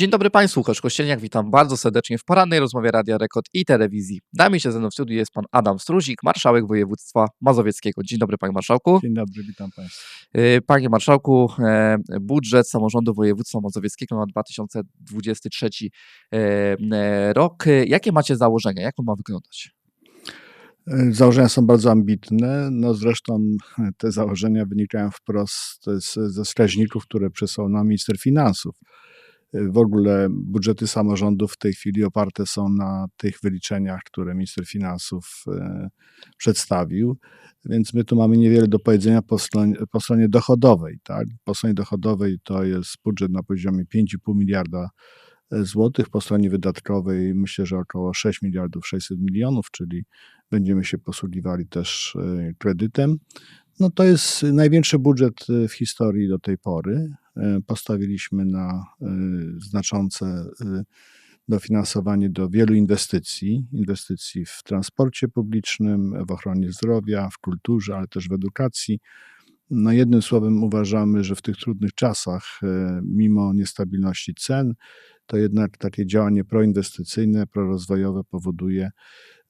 Dzień dobry Państwu, Łukasz Kościelniak, witam bardzo serdecznie w porannej rozmowie Radia Rekord i Telewizji. Nami się ze mną w studiu jest Pan Adam Struzik, Marszałek Województwa Mazowieckiego. Dzień dobry Panie Marszałku. Dzień dobry, witam Państwa. Y, Panie Marszałku, e, budżet samorządu województwa mazowieckiego na 2023 e, e, rok. Jakie macie założenia? Jak on ma wyglądać? E, Założenia są bardzo ambitne, no zresztą te założenia wynikają wprost z, ze wskaźników, które przesłał nam minister finansów. E, W ogóle budżety samorządów w tej chwili oparte są na tych wyliczeniach, które minister finansów e, przedstawił, więc my tu mamy niewiele do powiedzenia po stronie, po stronie dochodowej. Tak? Po stronie dochodowej to jest budżet na poziomie 5,5 miliarda złotych, po stronie wydatkowej myślę, że około 6 miliardów 600 milionów, czyli będziemy się posługiwali też e, kredytem. No to jest największy budżet e, w historii do tej pory. E, Postawiliśmy na e, znaczące e, dofinansowanie do wielu inwestycji, inwestycji w transporcie publicznym, w ochronie zdrowia, w kulturze, ale też w edukacji. No jednym słowem uważamy, że w tych trudnych czasach, mimo niestabilności cen, to jednak takie działanie proinwestycyjne, prorozwojowe powoduje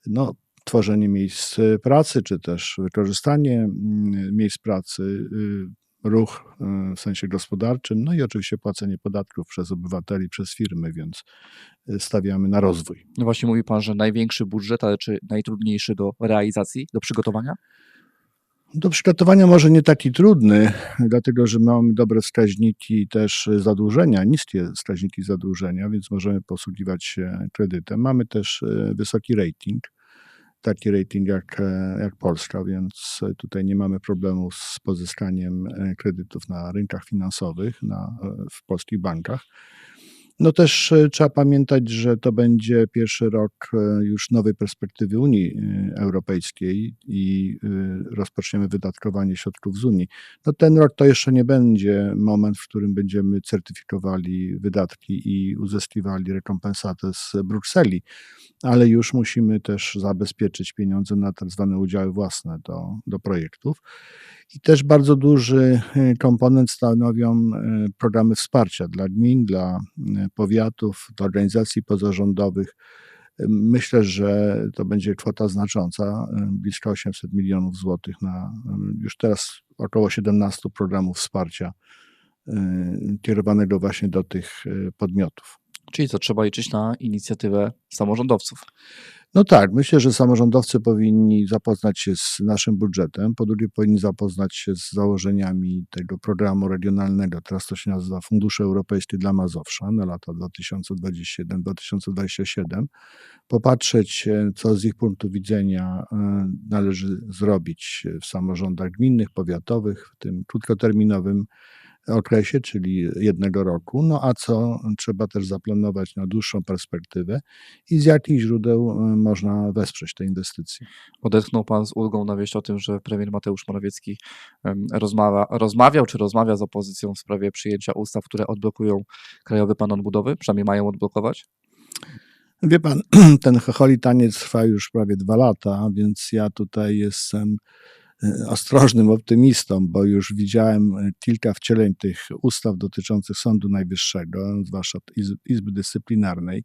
no, tworzenie miejsc pracy, czy też wykorzystanie mm, miejsc pracy, y, ruch y, w sensie gospodarczym, no i oczywiście płacenie podatków przez obywateli, przez firmy, więc y, stawiamy na rozwój. No właśnie mówi Pan, że największy budżet, ale czy najtrudniejszy do realizacji, do przygotowania? Do przygotowania może nie taki trudny, dlatego że mamy dobre wskaźniki też zadłużenia, niskie wskaźniki zadłużenia, więc możemy posługiwać się kredytem. Mamy też e, wysoki rating, taki rating jak, e, jak Polska, więc tutaj nie mamy problemu z pozyskaniem e, kredytów na rynkach finansowych, na, e, w polskich bankach. No też e, trzeba pamiętać, że to będzie pierwszy rok e, już nowej perspektywy Unii e, Europejskiej i rozpoczniemy wydatkowanie środków z Unii. No ten rok to jeszcze nie będzie moment, w którym będziemy certyfikowali wydatki i uzyskiwali rekompensatę z Brukseli, ale już musimy też zabezpieczyć pieniądze na tak zwane udziały własne do, do projektów. I też bardzo duży komponent stanowią programy wsparcia dla gmin, dla powiatów, dla organizacji pozarządowych. Myślę, że to będzie kwota znacząca, blisko 800 milionów złotych na już teraz około 17 programów wsparcia e, kierowanego właśnie do tych e, podmiotów. Czyli co, trzeba liczyć na inicjatywę samorządowców. No tak, myślę, że samorządowcy powinni zapoznać się z naszym budżetem, po drugie powinni zapoznać się z założeniami tego programu regionalnego, teraz to się nazywa Fundusze Europejskie dla Mazowsza na lata 2021-2027, popatrzeć, e, co z ich punktu widzenia e, należy zrobić w samorządach gminnych, powiatowych, w tym krótkoterminowym okresie, czyli jednego roku, no a co trzeba też zaplanować na dłuższą perspektywę i z jakich źródeł e, można wesprzeć te inwestycje. Odetchnął Pan z ulgą na wieść o tym, że premier Mateusz Morawiecki rozmawia, rozmawiał czy rozmawia z opozycją w sprawie przyjęcia ustaw, które odblokują Krajowy Plan Odbudowy, przynajmniej mają odblokować? Wie pan, ten chocholi taniec trwa już prawie dwa lata, więc ja tutaj jestem ostrożnym optymistą, bo już widziałem kilka wcieleń tych ustaw dotyczących Sądu Najwyższego, zwłaszcza Iz- Izby Dyscyplinarnej.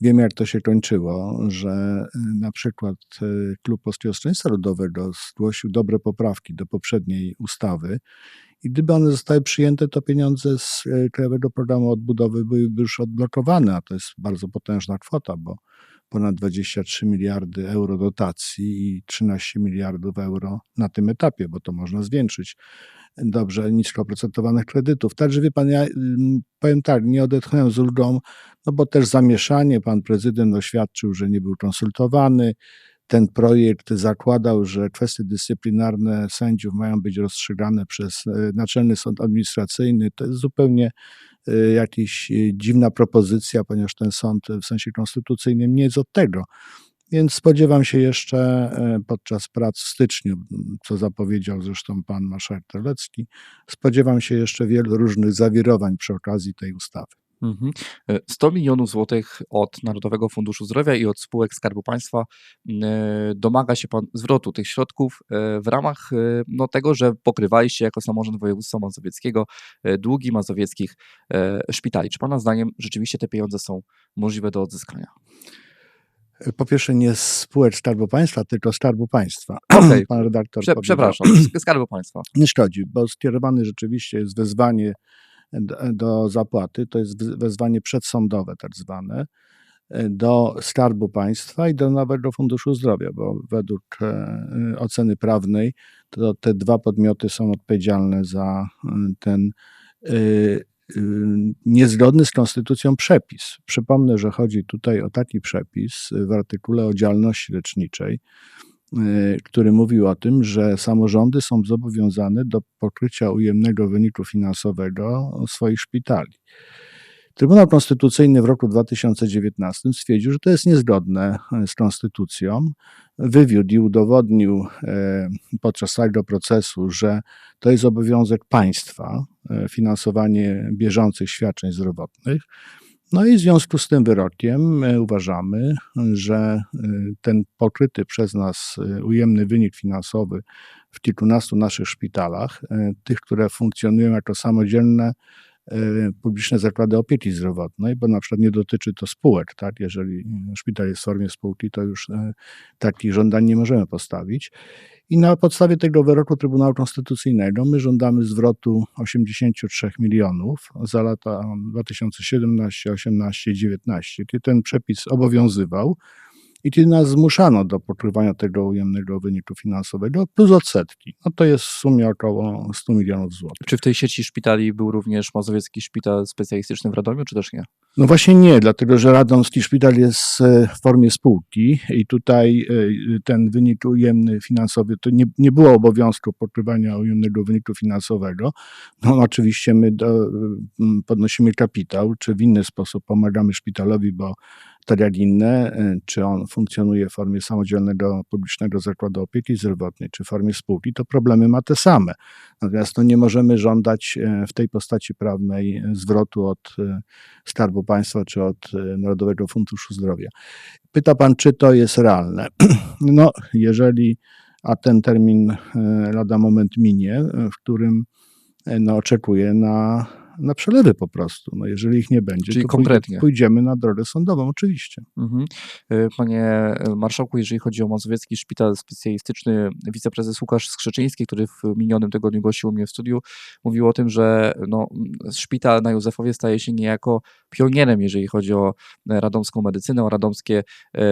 Wiem, jak to się kończyło, że e, na przykład e, Klub Polskiego Stronnictwa Ludowego zgłosił dobre poprawki do poprzedniej ustawy i gdyby one zostały przyjęte, to pieniądze z e, Krajowego Programu Odbudowy byłyby już odblokowane, a to jest bardzo potężna kwota, bo ponad 23 miliardy euro dotacji i 13 miliardów euro na tym etapie, bo to można zwiększyć dobrze nisko oprocentowanych kredytów. Także wie pan, ja ym, powiem tak, nie odetchnąłem z ulgą, no bo też zamieszanie, pan prezydent oświadczył, że nie był konsultowany. Ten projekt zakładał, że kwestie dyscyplinarne sędziów mają być rozstrzygane przez e, Naczelny Sąd Administracyjny. To jest zupełnie jakaś e, dziwna propozycja, ponieważ ten sąd w sensie konstytucyjnym nie jest od tego. Więc spodziewam się jeszcze e, podczas prac w styczniu, co zapowiedział zresztą pan marszałek Terlecki, spodziewam się jeszcze wielu różnych zawirowań przy okazji tej ustawy. Mhm. E, 100 milionów złotych od Narodowego Funduszu Zdrowia i od spółek Skarbu Państwa e, domaga się pan zwrotu tych środków e, w ramach no, tego, że pokrywaliście jako samorząd województwa mazowieckiego długi mazowieckich szpitali. Czy pana zdaniem rzeczywiście te pieniądze są możliwe do odzyskania? Po pierwsze, nie spółek Skarbu Państwa, tylko Skarbu Państwa. Okej, Pan redaktor Prze, powiedział. przepraszam, Skarbu Państwa. Nie szkodzi, bo skierowane rzeczywiście jest wezwanie do, zapłaty, to jest wezwanie przedsądowe tak zwane, e, do Skarbu Państwa i do Nowego Funduszu Zdrowia, bo według e, oceny prawnej to te dwa podmioty są odpowiedzialne za e, ten niezgodny z konstytucją przepis. Przypomnę, że chodzi tutaj o taki przepis w artykule o działalności leczniczej, który mówił o tym, że samorządy są zobowiązane do pokrycia ujemnego wyniku finansowego swoich szpitali. Trybunał Konstytucyjny w roku 2019 stwierdził, że to jest niezgodne e, z konstytucją. Wywiódł i udowodnił e, podczas całego procesu, że to jest obowiązek państwa finansowanie bieżących świadczeń zdrowotnych. No i w związku z tym wyrokiem uważamy, że e, ten pokryty przez nas e, ujemny wynik finansowy w kilkunastu naszych szpitalach, e, tych, które funkcjonują jako samodzielne publiczne zakłady opieki zdrowotnej, bo na przykład nie dotyczy to spółek, tak? Jeżeli szpital jest w formie spółki, to już e, takich żądań nie możemy postawić. I na podstawie tego wyroku Trybunału Konstytucyjnego my żądamy zwrotu 83 milionów za lata 2017, 18 i 19, kiedy ten przepis obowiązywał i kiedy nas zmuszano do pokrywania tego ujemnego wyniku finansowego plus odsetki. No to jest w sumie około 100 milionów złotych. Czy w tej sieci szpitali był również Mazowiecki Szpital Specjalistyczny w Radomiu, czy też nie? No właśnie nie, dlatego że Radomski Szpital jest e, w formie spółki i tutaj e, ten wynik ujemny finansowy, to nie, nie było obowiązku pokrywania ujemnego wyniku finansowego. No oczywiście my do, podnosimy kapitał, czy w inny sposób pomagamy szpitalowi, bo tak jak inne, e, czy on funkcjonuje w formie samodzielnego publicznego zakładu opieki zdrowotnej, czy w formie spółki, to problemy ma te same. Natomiast no, nie możemy żądać e, w tej postaci prawnej e, zwrotu od Skarbu Państwa czy od Narodowego Funduszu Zdrowia. Pyta Pan, czy to jest realne? No, jeżeli, a ten termin lada moment minie, w którym no, oczekuję na, na przelewy po prostu. No, jeżeli ich nie będzie, Czyli to konkretnie. Pójdziemy na drogę sądową, oczywiście. Mhm. E, Panie Marszałku, jeżeli chodzi o Mazowiecki Szpital Specjalistyczny, wiceprezes Łukasz Skrzeczyński, który w minionym tygodniu gościł mnie w studiu, mówił o tym, że no, szpital na Józefowie staje się niejako pionierem, jeżeli chodzi o e, radomską medycynę, o radomskie e,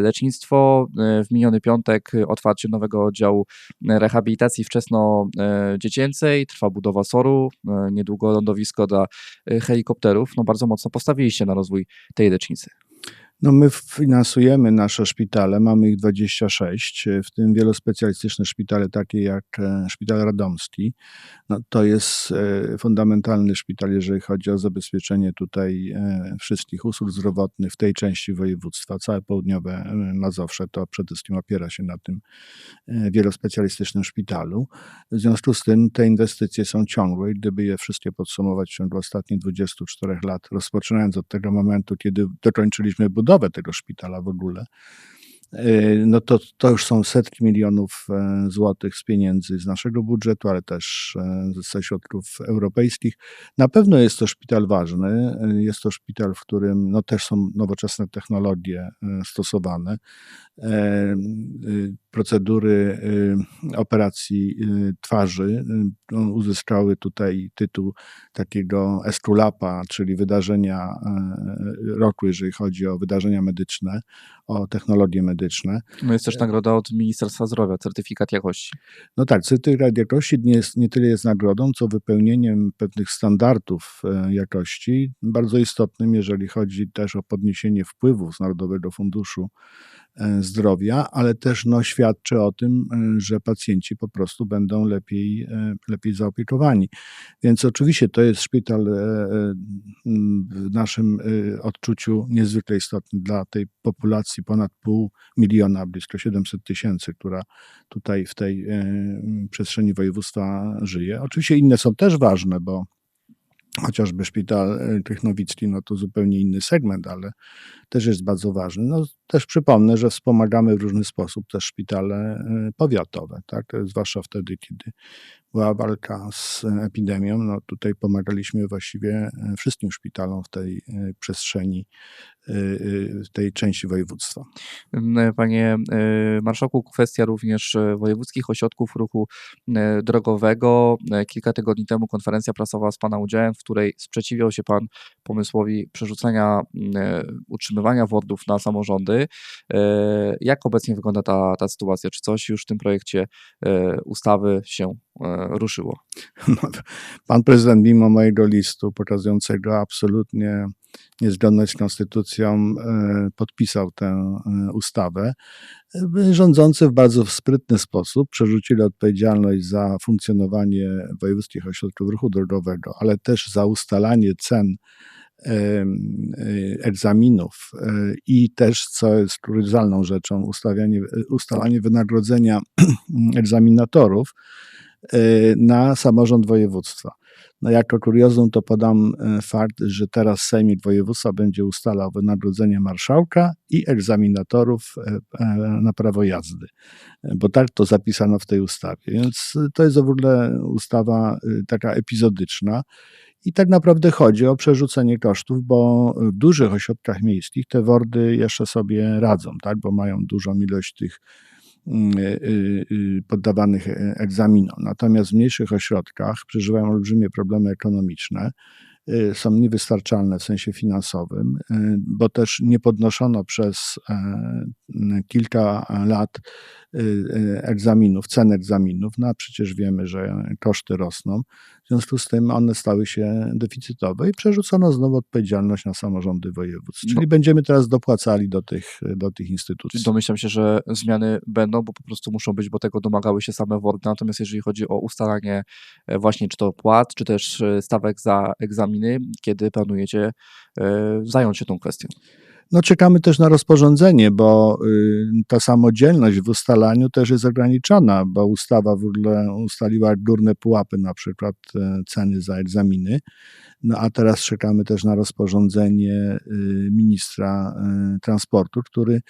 lecznictwo. W miniony piątek otwarcie nowego oddziału rehabilitacji wczesno-dziecięcej, trwa budowa SOR-u, niedługo lądowisko dla e, helikopterów. No bardzo mocno postawiliście na rozwój tej lecznicy. No my finansujemy nasze szpitale, mamy ich 26, w tym wielospecjalistyczne szpitale takie jak e, Szpital Radomski. No, to jest e, fundamentalny szpital, jeżeli chodzi o zabezpieczenie tutaj e, wszystkich usług zdrowotnych w tej części województwa. Całe południowe e, Mazowsze to przede wszystkim opiera się na tym e, wielospecjalistycznym szpitalu. W związku z tym te inwestycje są ciągłe i gdyby je wszystkie podsumować w ciągu ostatnich 24 lat, rozpoczynając od tego momentu, kiedy dokończyliśmy budowę tego szpitala w ogóle, e, no to, to już są setki milionów e, złotych z pieniędzy z naszego budżetu, ale też e, ze środków europejskich. Na pewno jest to szpital ważny. e, Jest to szpital, w którym no, też są nowoczesne technologie e, stosowane. Procedury y, operacji y, twarzy y, uzyskały tutaj tytuł takiego Esculapa, czyli wydarzenia roku, jeżeli chodzi o wydarzenia medyczne, o technologie medyczne. No jest też nagroda od Ministerstwa Zdrowia, certyfikat jakości. No tak, certyfikat jakości nie, jest, nie tyle jest nagrodą, co wypełnieniem pewnych standardów jakości, bardzo istotnym, jeżeli chodzi też o podniesienie wpływów z Narodowego Funduszu Zdrowia, ale też no, świadczy o tym, e, że pacjenci po prostu będą lepiej, e, lepiej zaopiekowani. Więc oczywiście to jest szpital e, e, w naszym e, odczuciu niezwykle istotny dla tej populacji ponad pół miliona, blisko 700 tysięcy, która tutaj w tej e, przestrzeni województwa żyje. Oczywiście inne są też ważne, bo chociażby szpital e, Tychnowicki, no to zupełnie inny segment, ale też jest bardzo ważny. No, też przypomnę, że wspomagamy w różny sposób też szpitale e, powiatowe, tak? zwłaszcza wtedy, kiedy była walka z epidemią. No, tutaj pomagaliśmy właściwie e, wszystkim szpitalom w tej przestrzeni, w tej części województwa. Panie Marszałku, kwestia również wojewódzkich ośrodków ruchu drogowego. Kilka tygodni temu konferencja prasowa z Pana udziałem, w której sprzeciwiał się Pan pomysłowi przerzucenia utrzymywania wordów na samorządy. E, jak obecnie wygląda ta, ta sytuacja? Czy coś już w tym projekcie e, ustawy się e, ruszyło? No, pan prezydent, mimo mojego listu pokazującego absolutnie niezgodność z konstytucją, podpisał tę ustawę. Rządzący w bardzo sprytny sposób przerzucili odpowiedzialność za funkcjonowanie wojewódzkich ośrodków ruchu drogowego, ale też za ustalanie cen egzaminów i też, co jest kuriozalną rzeczą, ustawianie, ustalanie wynagrodzenia egzaminatorów na samorząd województwa. No jako kuriozum to podam fakt, że teraz Sejmik Województwa będzie ustalał wynagrodzenie marszałka i egzaminatorów na prawo jazdy, bo tak to zapisano w tej ustawie. Więc to jest w ogóle ustawa taka epizodyczna i tak naprawdę chodzi o przerzucenie kosztów, bo w dużych ośrodkach miejskich te wordy jeszcze sobie radzą, tak? bo mają dużą ilość tych mm, y, y, y, poddawanych egzaminom. Natomiast w mniejszych ośrodkach przeżywają olbrzymie problemy ekonomiczne, są niewystarczalne w sensie finansowym, bo też nie podnoszono przez e, kilka lat egzaminów, cen egzaminów, no a przecież wiemy, że koszty rosną. W związku z tym one stały się deficytowe i przerzucono znowu odpowiedzialność na samorządy województw. Czyli no. będziemy teraz dopłacali do tych, do tych instytucji. Domyślam się, że zmiany będą, bo po prostu muszą być, bo tego domagały się same WORD. Natomiast jeżeli chodzi o ustalanie e, właśnie czy to płat, czy też e, stawek za egzaminy, kiedy planujecie e, zająć się tą kwestią? No czekamy też na rozporządzenie, bo y, ta samodzielność w ustalaniu też jest ograniczona, bo ustawa w ogóle ustaliła górne pułapy, na przykład e, ceny za egzaminy. No a teraz czekamy też na rozporządzenie y, ministra y, transportu, który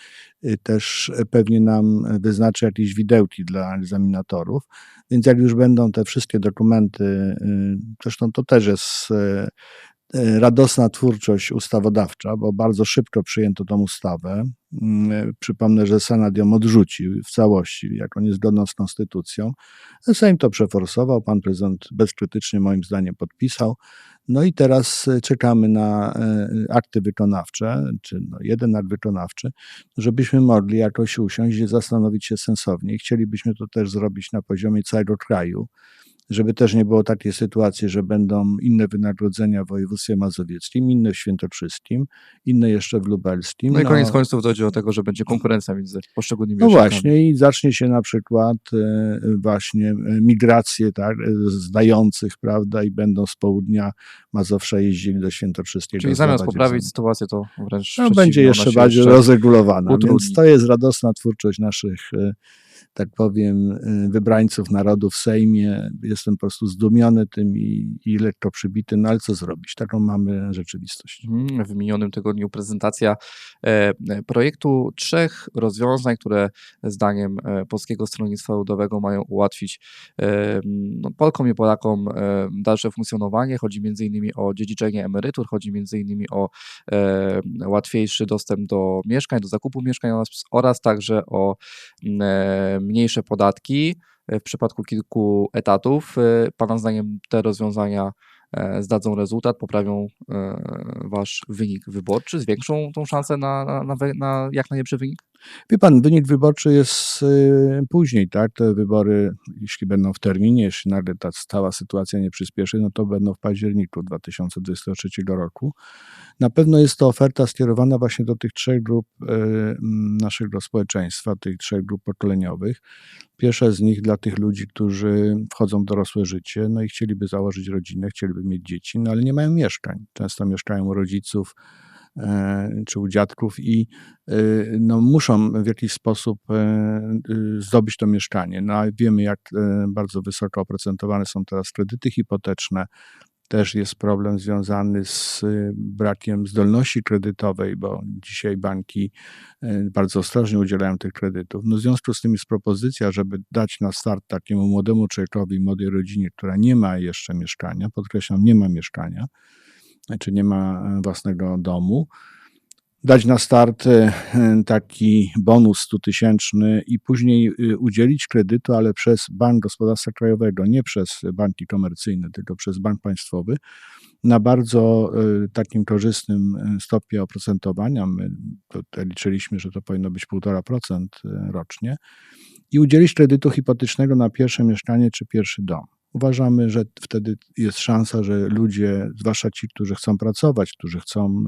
też pewnie nam wyznaczy jakieś widełki dla egzaminatorów. Więc jak już będą te wszystkie dokumenty, zresztą to też jest E, radosna twórczość ustawodawcza, bo bardzo szybko przyjęto tą ustawę. Mm, e, przypomnę, że Senat ją odrzucił w całości, jako niezgodną z konstytucją. Sejm to przeforsował, pan prezydent bezkrytycznie moim zdaniem podpisał. No i teraz e, czekamy na akty wykonawcze, czy no jeden akt wykonawczy, żebyśmy mogli jakoś usiąść i zastanowić się sensownie. Chcielibyśmy to też zrobić na poziomie całego kraju żeby też nie było takiej sytuacji, że będą inne wynagrodzenia w województwie mazowieckim, inne w świętokrzyskim, inne jeszcze w lubelskim. No i koniec no, końców dojdzie do tego, że będzie konkurencja między poszczególnymi No właśnie i zacznie się na przykład e, właśnie e, migracje tak, e, zdających, prawda, i będą z południa Mazowsza jeździli do Świętokrzyskiego. Czyli zamiast poprawić sytuację, to wręcz no, będzie jeszcze bardziej rozregulowana, więc to jest radosna twórczość naszych tak powiem, y, wybrańców narodu w Sejmie. Jestem po prostu zdumiony tym i, i lekko przybity, no ale co zrobić? Taką mamy rzeczywistość. Mhm, w minionym tygodniu prezentacja e, e, projektu trzech rozwiązań, które zdaniem e, Polskiego Stronnictwa Ludowego mają ułatwić no, Polkom i Polakom dalsze funkcjonowanie. Chodzi m.in. o dziedziczenie emerytur, chodzi m.in. o łatwiejszy dostęp do mieszkań, do zakupu mieszkań oraz, oraz także o mniejsze podatki e, w przypadku kilku etatów. E, pana zdaniem te rozwiązania e, zdadzą rezultat, poprawią wasz wynik wyborczy, zwiększą tą szansę na, na, na, na jak najlepszy wynik? Wie pan, wynik wyborczy jest y, później, tak? Te wybory, jeśli będą w terminie, jeśli nagle ta stała sytuacja nie przyspieszy, no to będą w październiku 2023 roku. Na pewno jest to oferta skierowana właśnie do tych trzech grup y, naszego społeczeństwa, tych trzech grup pokoleniowych. Pierwsza z nich dla tych ludzi, którzy wchodzą w dorosłe życie, no i chcieliby założyć rodzinę, chcieliby mieć dzieci, no ale nie mają mieszkań. Często mieszkają u rodziców, czy u dziadków i e, no, muszą w jakiś sposób e, zdobyć to mieszkanie. No, wiemy, jak bardzo wysoko oprocentowane są teraz kredyty hipoteczne, Też jest problem związany z brakiem zdolności kredytowej, bo dzisiaj banki bardzo ostrożnie udzielają tych kredytów. No w związku z tym jest propozycja, żeby dać na start takiemu młodemu człowiekowi, młodej rodzinie, która nie ma jeszcze mieszkania, podkreślam, nie ma mieszkania, czy nie ma e, własnego domu, dać na start e, taki bonus 100 tysięczny i później y, udzielić kredytu, ale przez Bank Gospodarstwa Krajowego, nie przez banki komercyjne, tylko przez bank państwowy, na bardzo takim korzystnym stopie oprocentowania. My liczyliśmy, że to powinno być 1,5% rocznie i udzielić kredytu hipotecznego na pierwsze mieszkanie czy pierwszy dom. Uważamy, że wtedy jest szansa, że ludzie, zwłaszcza ci, którzy chcą pracować, którzy chcą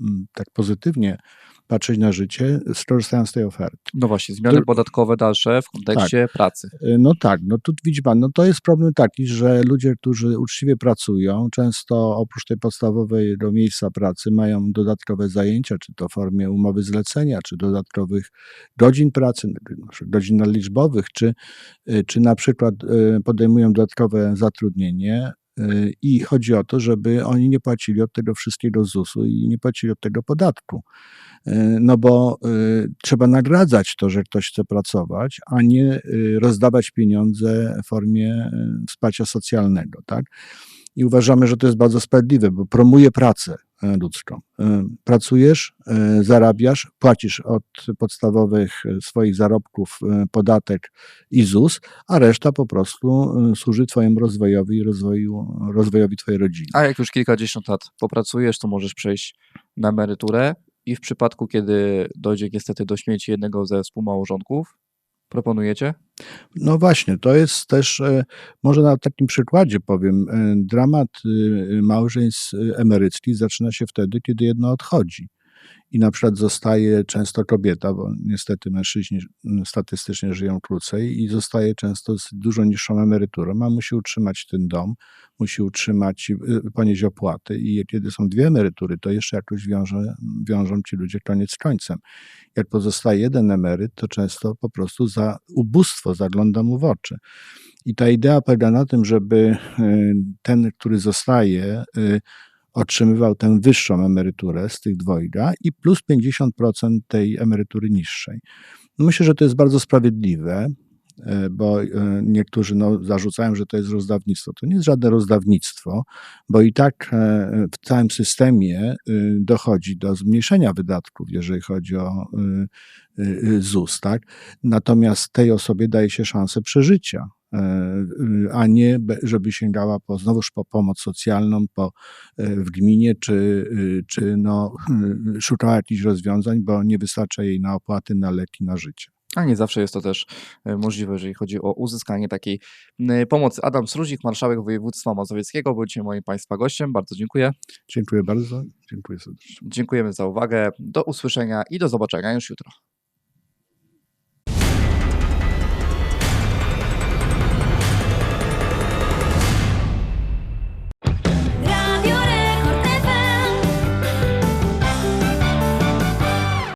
y, tak pozytywnie patrzeć na życie, skorzystają z tej oferty. No właśnie, zmiany podatkowe dalsze w kontekście pracy. Y, No tak, no tu widzi pan, no to jest problem taki, że ludzie, którzy uczciwie pracują, często oprócz tej podstawowej do miejsca pracy mają dodatkowe zajęcia, czy to w formie umowy zlecenia, czy dodatkowych godzin pracy, godzin liczbowych, czy, y, czy na przykład podejmują dodatkowe zatrudnienie. y, I chodzi o to, żeby oni nie płacili od tego wszystkiego ZUS-u i nie płacili od tego podatku. Y, No bo y, trzeba nagradzać to, że ktoś chce pracować, a nie rozdawać pieniądze w formie wsparcia socjalnego, tak? I uważamy, że to jest bardzo sprawiedliwe, bo promuje pracę e, ludzką. Y, Pracujesz, y, zarabiasz, płacisz od podstawowych swoich zarobków podatek i ZUS, a reszta po prostu służy Twojemu rozwojowi i rozwoju, rozwojowi Twojej rodziny. A jak już kilkadziesiąt lat popracujesz, to możesz przejść na emeryturę i w przypadku, kiedy dojdzie niestety do śmierci jednego ze współmałżonków, proponujecie? No właśnie, to jest też, e, może na takim przykładzie powiem, e, dramat y, małżeństw emeryckich zaczyna się wtedy, kiedy jedno odchodzi. I na przykład zostaje często kobieta, bo niestety mężczyźni statystycznie żyją krócej i zostaje często z dużo niższą emeryturą, a musi utrzymać ten dom, musi utrzymać, y, ponieść opłaty i kiedy są dwie emerytury, to jeszcze jakoś wiąże, wiążą ci ludzie koniec z końcem. Jak pozostaje jeden emeryt, to często po prostu za ubóstwo zagląda mu w oczy. I ta idea polega na tym, żeby y, ten, który zostaje, y, otrzymywał tę wyższą emeryturę z tych dwojga i plus 50% tej emerytury niższej. Myślę, że to jest bardzo sprawiedliwe, e, bo e, niektórzy no, zarzucają, że to jest rozdawnictwo. To nie jest żadne rozdawnictwo, bo i tak e, w całym systemie dochodzi do zmniejszenia wydatków, jeżeli chodzi o ZUS, tak? Natomiast tej osobie daje się szansę przeżycia a nie żeby sięgała po znowuż po pomoc socjalną po, e, w gminie, czy, y, czy no, szukała jakichś rozwiązań, bo nie wystarcza jej na opłaty, na leki, na życie. A nie zawsze jest to też e, możliwe, jeżeli chodzi o uzyskanie takiej pomocy. Adam Sruzik, marszałek województwa mazowieckiego, był dzisiaj moim Państwa gościem. Bardzo dziękuję. Dziękuję bardzo. Dziękuję serdecznie. Dziękujemy za uwagę. Do usłyszenia i do zobaczenia już jutro.